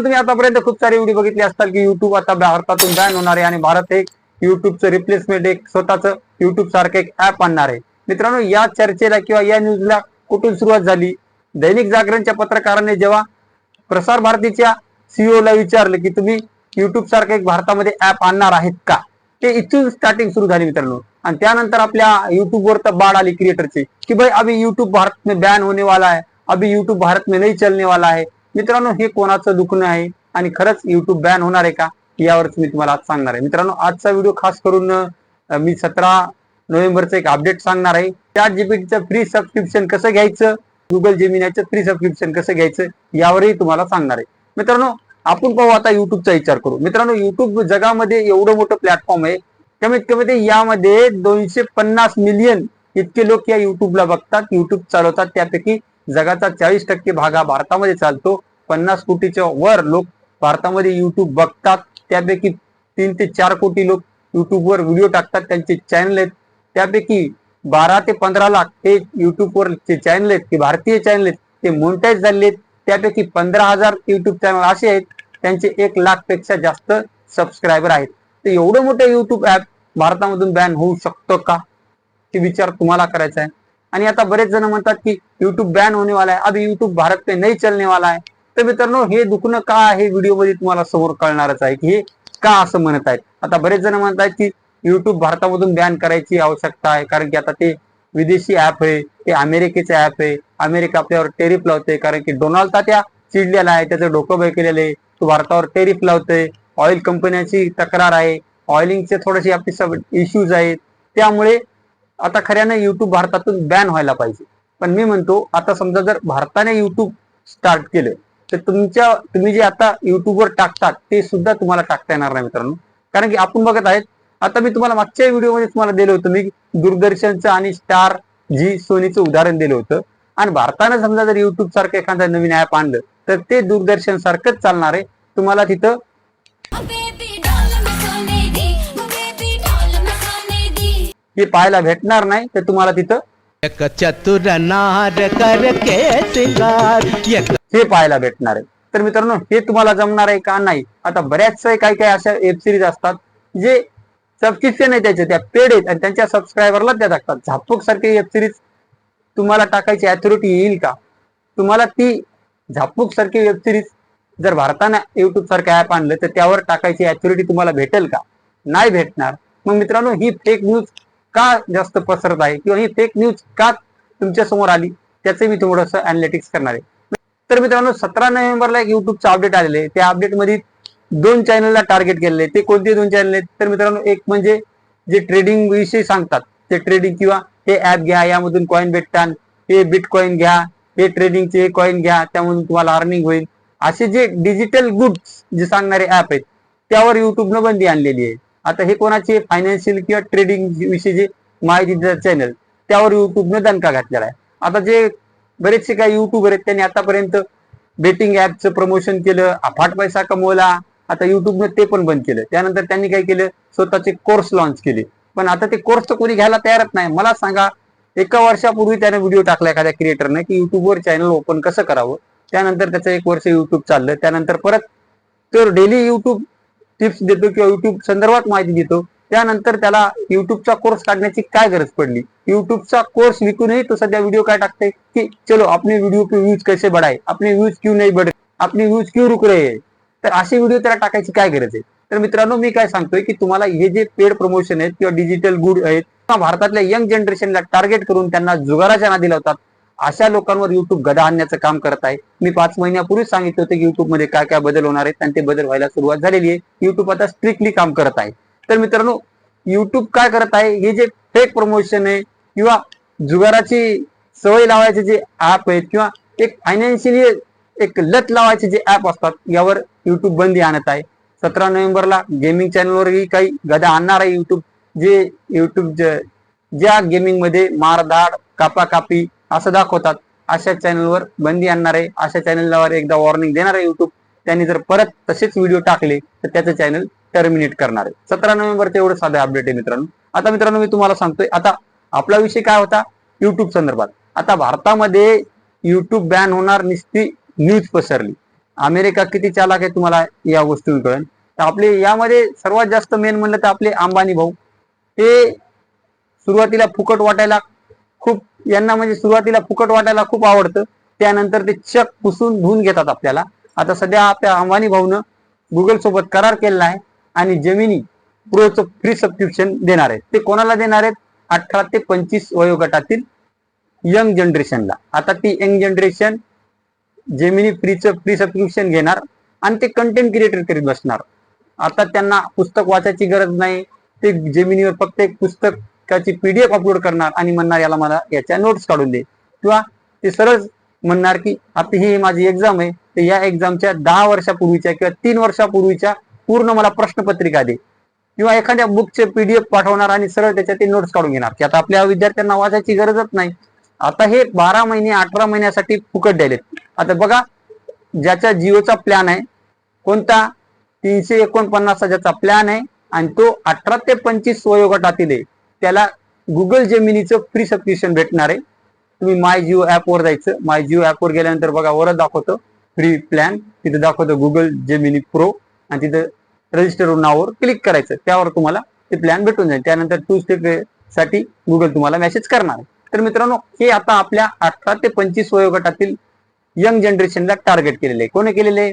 तुम्ही आतापर्यंत खूप सारे व्हिडिओ बघितले असतात की युट्यूब आता भारतातून बॅन होणार आहे आणि भारत एक युट्यूबचं रिप्लेसमेंट एक स्वतःच युट्यूब सारखं एक ऍप आणणार आहे. मित्रांनो या चर्चेला किंवा या न्यूजला कुठून सुरुवात झाली? दैनिक जागरणच्या पत्रकाराने जेव्हा प्रसार भारतीच्या सीईओला विचारलं की तुम्ही युट्यूब सारखं एक भारतामध्ये ऍप आणणार आहेत का? ते इथून स्टार्टिंग सुरू झाली मित्रांनो. आणि त्यानंतर आपल्या युट्यूबवर तर बाढ आली क्रिएटरची की भाई अभी युट्यूब भारत में बॅन होने वाला है अभी युट्यूब भारत में नहीं चलने वाला है मित्रांनो हे कोणाचं दुखणं आहे? आणि खरंच युट्यूब बॅन होणार आहे का? यावरच मी तुम्हाला आज सांगणार आहे. मित्रांनो आजचा व्हिडिओ खास करून मी सतरा नोव्हेंबरचं एक अपडेट सांगणार आहे. चॅट जीपीटीचं फ्री सबस्क्रिप्शन कसं घ्यायचं? गुगल जेमिनाचं फ्री सबस्क्रिप्शन कसं घ्यायचं? यावरही तुम्हाला सांगणार आहे. मित्रांनो आपण पाहू आता युट्यूबचा विचार करू. मित्रांनो युट्यूब जगामध्ये एवढं मोठं प्लॅटफॉर्म आहे. कमीत कमी ते यामध्ये दोनशे पन्नास मिलियन इतके लोक या युट्यूबला बघतात. युट्यूब चालवतात. त्यापैकी जगाचा चाळीस टक्के भाग हा भारतामध्ये चालतो. पन्नास कोटीच्या वर लोक भारतामध्ये युट्यूब बघतात. त्यापैकी तीन ते चार कोटी लोक युट्यूबवर व्हिडिओ टाकतात. त्यांचे चॅनल आहेत. त्यापैकी बारा ते पंधरा लाख हे युट्यूबवर जे चॅनल आहेत ते भारतीय चॅनल आहेत ते मोनिटाईज झालेले आहेत. त्यापैकी पंधरा हजार युट्यूब चॅनल असे आहेत. त्यांचे एक लाखपेक्षा जास्त सबस्क्रायबर आहेत. तर एवढं मोठं युट्यूब ऍप भारतामधून बॅन होऊ शकतं का? ते विचार तुम्हाला करायचा आहे. आणि आता बरेच जण म्हणतात की युट्यूब बॅन होणे वाला आहे. अभि युट्यूब भारत पे नाही चलने वाला आहे. तर मित्रांनो हे दुखणं का आहे? व्हिडिओमध्ये तुम्हाला समोर कळणारच आहे की हे का असं म्हणत आहेत? आता बरेच जण म्हणतात की युट्यूब भारतामधून बॅन करायची आवश्यकता आहे. कारण की आता ते विदेशी ऍप आहे ते अमेरिकेचे ऍप आहे. अमेरिका आपल्यावर टेरिफ लावते कारण की डोनाल्ड तात्या चिडलेला आहे. त्याचं डोकं बैकेलेलं आहे. तो भारतावर टेरिफ लावतोय. ऑइल कंपन्यांची तक्रार आहे. ऑइलिंगचे थोडेसे आपले सब इश्यूज आहेत. त्यामुळे आता खऱ्यानं युट्यूब भारतातून बॅन व्हायला पाहिजे. पण मी म्हणतो आता समजा जर भारताने युट्यूब स्टार्ट केलं तर तुमच्या तुम्ही जे आता युट्यूबवर टाकतात ते सुद्धा तुम्हाला टाकता येणार नाही मित्रांनो. कारण की आपण बघत आहेत आता मी तुम्हाला मागच्या व्हिडिओमध्ये तुम्हाला दिलं होतं मी दूरदर्शनचं आणि स्टार जी सोनीचं उदाहरण दिलं होतं. आणि भारतानं समजा जर युट्यूब सारखं एखादं नवीन ऍप आणलं तर ते दूरदर्शन सारखंच चालणार आहे. तुम्हाला तिथं दी हे पाहायला भेटणार नाही तर तुम्हाला तिथं हे पाहायला भेटणार आहे. तर मित्रांनो हे तुम्हाला जमणार आहे का नाही? आता बऱ्याचशा काही काही अशा वेब सिरीज असतात जे सबस्क्रिप्शन आहे त्याचे त्या पेड आहेत आणि त्यांच्या सबस्क्रायबरला त्या टाकतात. झापूक सारखी वेब सिरीज तुम्हाला टाकायची अथॉरिटी येईल का? तुम्हाला ती झापूक सारखी वेब सिरीज जर भारतानं युट्यूब सारखं ऍप आणलं तर त्यावर टाकायची अथॉरिटी तुम्हाला भेटेल का? नाही भेटणार. मग मित्रांनो ही फेक न्यूज का जास्त पसरत आहे? किंवा ही फेक न्यूज का तुमच्यासमोर आली? त्याचं मी थोडंसं अनालिटिक्स करणार आहे. तर मित्रांनो सतरा नोव्हेंबरला एक युट्यूबचं अपडेट आलेलं आहे. त्या अपडेटमध्ये दोन चॅनलला टार्गेट केलेले आहे ते कोणते दोन चॅनल आहेत? तर मित्रांनो एक म्हणजे जे ट्रेडिंग विषयी सांगतात ते ट्रेडिंग किंवा हे ऍप घ्या यामधून कॉईन भेटतात हे बिटकॉईन घ्या हे ट्रेडिंगचे कॉईन घ्या त्यामधून तुम्हाला अर्निंग होईल. असे जे डिजिटल गुड्स जे सांगणारे ऍप आहेत त्यावर युट्यूबनं बंदी आणलेली आहे. आता हे कोणाचे फायनान्शियल किंवा ट्रेडिंग विषयी जे माहिती चॅनल त्यावर युट्यूबनं दणका घातलेला आहे. आता जे बरेचसे काही युट्यूबर आहेत त्यांनी आतापर्यंत बेटिंग ऍपचं प्रमोशन केलं अफाट पैसा कमवला आता युट्यूबनं ते पण बंद केलं. त्यानंतर त्यांनी काय केलं स्वतःचे कोर्स लॉन्च केले. पण आता ते कोर्स तर कोणी घ्यायला तयारच नाही. मला सांगा एका वर्षापूर्वी त्याने व्हिडिओ टाकला एखाद्या क्रिएटरने की युट्यूबवर चॅनल ओपन कसं करावं? त्यानंतर त्याचं एक वर्ष युट्यूब चाललं. त्यानंतर परत तर डेली युट्यूब टिप्स देतो किंवा युट्यूब संदर्भात माहिती देतो. त्यानंतर त्याला युट्यूबचा कोर्स काढण्याची काय गरज पडली? युट्यूबचा कोर्स विकूनही तो सध्या व्हिडिओ काय टाकते की चलो अपने व्हिडिओ के व्ह्यूज कैसे बढ़ाए अपने व्ह्यूज क्यों नाही बढ़ अपने व्ह्यूज क्यों रुक रहे तर असे व्हिडिओ त्याला टाकायची काय गरज आहे? तर मित्रांनो मी काय सांगतोय की तुम्हाला हे जे पेड प्रमोशन आहेत किंवा डिजिटल गुड आहेत भारतातल्या यंग जनरेशनला टार्गेट करून त्यांना जुगाराच्या नादी लावतात. अशा लोकांवर युट्यूब गदा आणण्याचं काम करत आहे. मी पाच महिन्यापूर्वी सांगितलं होतं की युट्यूबमध्ये काय काय बदल होणार आहेत आणि ते बदल व्हायला सुरुवात झालेली आहे. युट्यूब आता स्ट्रिक्टली काम करत आहे. तर मित्रांनो युट्यूब काय करत आहे? हे जे फेक प्रमोशन आहे किंवा जुगाराची सवय लावायचे जे ऍप आहेत किंवा एक फायनान्शियली एक लत लावायचे जे ऍप असतात यावर युट्यूब बंदी आणत आहे. सतरा नोव्हेंबरला गेमिंग चॅनलवरही काही गदा आणणार आहे युट्यूब जे युट्यूब ज्या गेमिंगमध्ये मारधाड कापाकापी असं दाखवतात. अशा चॅनलवर बंदी आणणार आहे अशा चॅनलवर एकदा वॉर्निंग देणार आहे युट्यूब त्यांनी जर परत तसेच व्हिडिओ टाकले तर त्याचं चॅनल टर्मिनेट करणार आहे. सतरा नोव्हेंबरचे एवढं साधे अपडेट आहे मित्रांनो. आता मित्रांनो मी तुम्हाला सांगतोय आता आपला विषय काय होता? युट्यूब संदर्भात. आता भारतामध्ये युट्यूब बॅन होणार निस्ती न्यूज पसरली. अमेरिका किती चालाक आहे तुम्हाला या गोष्टी कळेल. तर आपले यामध्ये सर्वात जास्त मेन म्हणलं तर आपले अंबानी भाऊ. ते सुरुवातीला फुकट वाटायला खूप यांना म्हणजे सुरुवातीला फुकट वाटायला खूप आवडतं. त्यानंतर ते चक पुसून धुवून घेतात आपल्याला. आता सध्या आपल्या अंबानी भाऊनं गुगल सोबत करार केलेला आहे आणि जमिनी प्रोचं फ्री सबस्क्रिप्शन देणार आहेत. ते कोणाला देणार आहेत? अठरा ते पंचवीस वयोगटातील यंग जनरेशनला आता ती यंग जनरेशन जेमिनी फ्रीचं फ्री सबस्क्रिप्शन घेणार आणि ते कंटेंट क्रिएटर करीत बसणार. आता त्यांना पुस्तक वाचायची गरज नाही. ते जेमिनीवर फक्त एक पुस्तक त्याची पीडीएफ अपलोड करणार आणि म्हणणार याला मला याच्या नोट्स काढून दे. किंवा ते सरळ म्हणणार की आता ही माझी एक्झाम आहे. तर या एक्झामच्या दहा वर्षापूर्वीच्या किंवा तीन वर्षापूर्वीच्या पूर्ण मला प्रश्नपत्रिका दे. किंवा एखाद्या बुकचे पीडीएफ पाठवणार आणि सरळ त्याच्यात ते नोट्स काढून घेणार. की आता आपल्या विद्यार्थ्यांना वाचायची गरजच नाही. आता हे बारा महिने अठरा महिन्यासाठी फुकट द्यायलेत. आता बघा ज्याचा जिओचा प्लॅन आहे कोणता? तीनशे एकोणपन्नासचा ज्याचा प्लॅन आहे आणि तो अठरा ते पंचवीस वयोगटातील आहे. त्याला गुगल जेमिनीचं फ्री सबस्क्रिप्शन भेटणार आहे. तुम्ही माय जिओ वर जायचं. माय जिओ वर गेल्यानंतर बघा वरच दाखवतं. फ्री प्लॅन तिथे दाखवतं गुगल जेमिनी प्रो आणि तिथं रजिस्टर नावावर क्लिक करायचं. त्यावर तुम्हाला ते प्लॅन भेटून जाईल. त्यानंतर टू स्टेपसाठी गुगल तुम्हाला मेसेज करणार आहे. तर मित्रांनो हे आता आपल्या अठरा ते पंचवीस वयोगटातील यंग जनरेशनला टार्गेट केलेले आहे. कोणी केलेले आहे?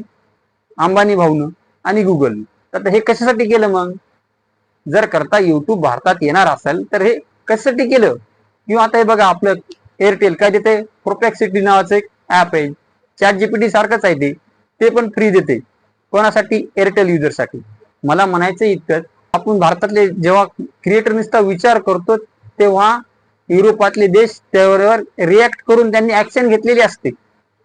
अंबानी भाऊनं आणि गुगलनं आता हे कशासाठी केलं मग? जर करता युट्यूब भारतात येणार असेल तर हे कशासाठी केलं? किंवा आता हे बघा आपलं एअरटेल काय देते? प्रोपॅक्सिटी नावाचं एक ऍप आहे. चॅट जीपीटी सारखंच आहे ते. ते पण फ्री देते. कोणासाठी? एअरटेल युजरसाठी मला म्हणायचं इतकंच. आपण भारतातले जेव्हा क्रिएटर नुसता विचार करतो तेव्हा युरोपातले देश त्यावर रिॲक्ट करून त्यांनी ऍक्शन घेतलेली असते.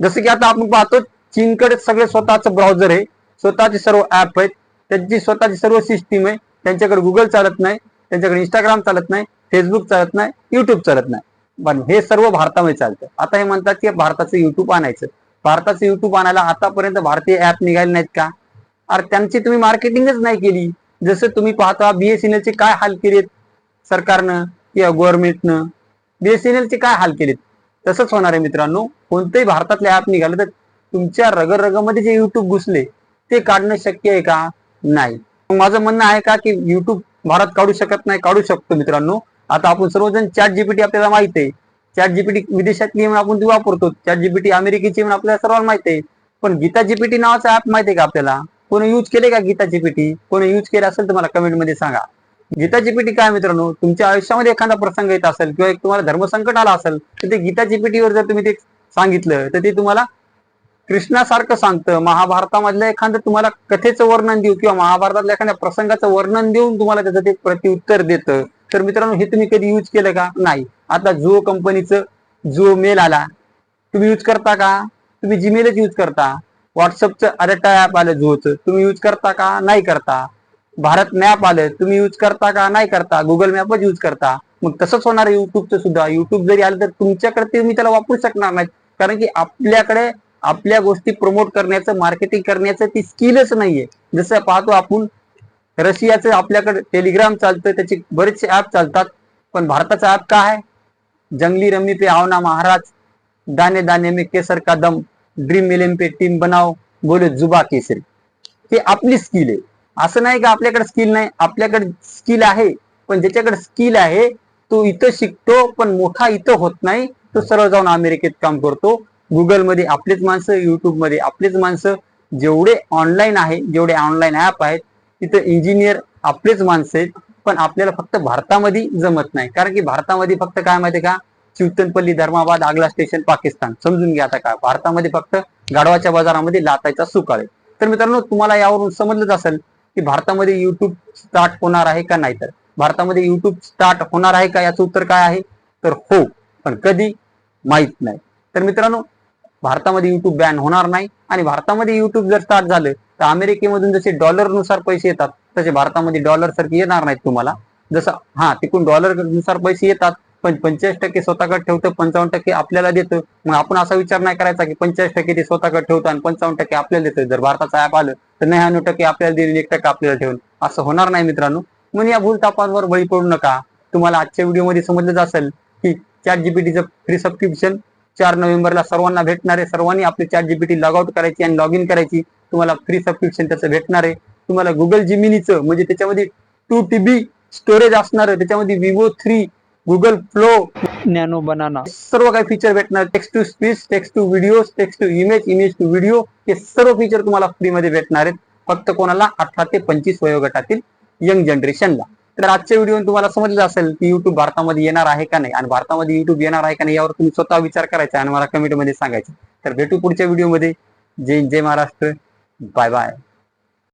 जसं की आता आपण पाहतो चीनकडे सगळे स्वतःचं ब्राउझर आहे. स्वतःचे सर्व ऍप आहेत. त्यांची स्वतःची सर्व सिस्टीम आहे. त्यांच्याकडे गुगल चालत नाही त्यांच्याकडे इंस्टाग्राम चालत नाही फेसबुक चालत नाही युट्यूब चालत नाही. पण हे सर्व भारतामध्ये चालतं. आता हे म्हणतात की भारताचं युट्यूब आणायचं. भारताचं युट्यूब आणायला आतापर्यंत भारतीय ऍप निघाले नाहीत का? अरे त्यांची तुम्ही मार्केटिंगच नाही केली. जसं तुम्ही पाहता बीएसएनएल चे काय हाल केलेत सरकारनं किंवा गव्हर्नमेंटनं बीएसएनएल चे काय हाल केलेत? तसंच होणार आहे मित्रांनो. कोणतंही भारतातले ऍप निघालं तर तुमच्या रगर रगमध्ये जे युट्यूब घुसले ते काढणं शक्य आहे का? नाही. माझं म्हणणं आहे का की युट्यूब भारत काढू शकत नाही काढू शकतो मित्रांनो. आता आपण सर्वजण चॅट जीपीटी आपल्याला माहीत आहे. चॅट जीपीटी विदेशातली म्हणून आपण ती वापरतो. चॅट जीपीटी अमेरिकेची म्हणून आपल्याला सर्वांना माहीत आहे. पण गीता जीपीटी नावाचा ऍप माहिती आहे का आपल्याला? कोणी यूज केले का गीता जीपीटी कोणी यूज केलं असेल तर मला कमेंटमध्ये सांगा. गीता जीपीटी काय मित्रांनो? तुमच्या आयुष्यामध्ये एखादा प्रसंग येत असेल किंवा एक तुम्हाला धर्मसंकट आला असेल तर ते गीता जीपीटीवर जर तुम्ही ते सांगितलं तर ते तुम्हाला कृष्णासारखं सांगतं महाभारतामधलं एखादं तुम्हाला कथेचं वर्णन देऊ किंवा महाभारतातल्या एखाद्या प्रसंगाचं वर्णन देऊन तुम्हाला त्याचं ते प्रत्युत्तर देतं. तर मित्रांनो हे तुम्ही कधी यूज केलं का? नाही. आता जुओ कंपनीचं जुओ मेल आला. तुम्ही यूज करता का? तुम्ही जीमेलच यूज करता. व्हॉट्सअपचं अरेटा ऍप आलं जुओचं तुम्ही यूज करता का? नाही करता. भारत मॅप आलं. तुम्ही यूज करता का? नाही करता. गुगल मॅपच यूज करता. मग तसंच होणार युट्यूबचं सुद्धा. युट्यूब जरी आलं तर तुमच्याकडे मी त्याला वापरू शकणार नाही. कारण की आपल्याकडे आपल्या गोष्टी प्रमोट करण्याचं मार्केटिंग करण्याचं ती स्किलच नाहीये. जसं पाहतो आपण रशियाचं आपल्याकडे टेलिग्राम चालतं त्याचे बरेचसे ऍप चालतात. पण भारताचा ऍप काय आहे? जंगली रमी पे आवना महाराज. दाने दाने में केसर का दम. ड्रीम इलेम पे टीम बनाव बोले जुबा केसरी. हे आपली स्किल आहे. असं नाही का आपल्याकडे स्किल नाही. आपल्याकडे स्किल आहे. पण ज्याच्याकडे स्किल आहे तो इथं शिकतो पण मोठा इथं होत नाही. तो सरळ जाऊन अमेरिकेत काम करतो. गुगलमध्ये आपलेच माणसं युट्यूबमध्ये आपलेच माणसं जेवढे ऑनलाईन आहे जेवढे ऑनलाईन ऍप आहेत तिथं इंजिनियर आपलेच माणसं आहेत पण आपल्याला फक्त भारतामध्ये जमत नाही. कारण की भारतामध्ये फक्त काय माहिती का? चिवतनपल्ली धर्माबाद आगला स्टेशन पाकिस्तान. समजून घ्या आता काय भारतामध्ये फक्त गाढवाच्या बाजारामध्ये लातायचा सुकाळ आहे. तर मित्रांनो तुम्हाला यावरून समजलंच असेल की भारतामध्ये युट्यूब स्टार्ट होणार आहे का नाही तर. भारतामध्ये युट्यूब स्टार्ट होणार आहे का? याचं उत्तर काय आहे? तर हो पण कधी? माहीत नाही. तर मित्रांनो भारतामध्ये युट्यूब बॅन होणार नाही. आणि भारतामध्ये युट्यूब जर स्टार्ट झालं तर अमेरिकेमधून जसे डॉलरनुसार पैसे येतात तसे भारतामध्ये डॉलर सारखे येणार नाहीत तुम्हाला. जसं हा तिकडून डॉलरनुसार पैसे येतात पण पंचेचाळीस टक्के स्वतःकडे ठेवतं पंचावन्न टक्के आपल्याला देतं. मग आपण असा विचार नाही करायचा की पंचेचाळीस टक्के ते स्वतःकडे ठेवतं आणि पंचावन्न टक्के आपल्याला देतं. जर भारताचा ऍप आलं तर नव्याण्णव टक्के आपल्याला देईल एक टक्के आपल्याला ठेवून. असं होणार नाही मित्रांनो. म्हणून या भूलतापांवर बळी पडू नका. तुम्हाला आजच्या व्हिडिओमध्ये समजलंच असेल की चॅट जीपीटीचं फ्री सबस्क्रिप्शन चार नोव्हेंबरला सर्वांना भेटणार आहे. सर्वांनी आपली चॅट जीपीटी लॉग आउट करायची आणि लॉग इन करायची. तुम्हाला फ्री सबस्क्रिप्शन त्याचं भेटणार आहे. तुम्हाला गुगल जिमिनीचं म्हणजे त्याच्यामध्ये टू टीबी स्टोरेज असणार आहे. त्याच्यामध्ये Veo three Google Flow Nano Banana सर्व काही फीचर भेटणार. Text to speech text to video text to image image to video हे सर्व फीचर तुम्हाला फ्रीमध्ये भेटणार आहेत. फक्त कोणाला अठरा ते पंचवीस वयोगटातील यंग जनरेशनला तर आजच्या व्हिडिओ तुम्हाला समजलं असेल की युट्यूब भारतामध्ये येणार आहे का नाही? आणि भारतामध्ये युट्यूब येणार आहे का नाही यावर तुम्ही स्वतः विचार करायचा आणि मला कमेंटमध्ये सांगायचं. तर भेटू पुढच्या व्हिडिओमध्ये जय जय महाराष्ट्र. Bye bye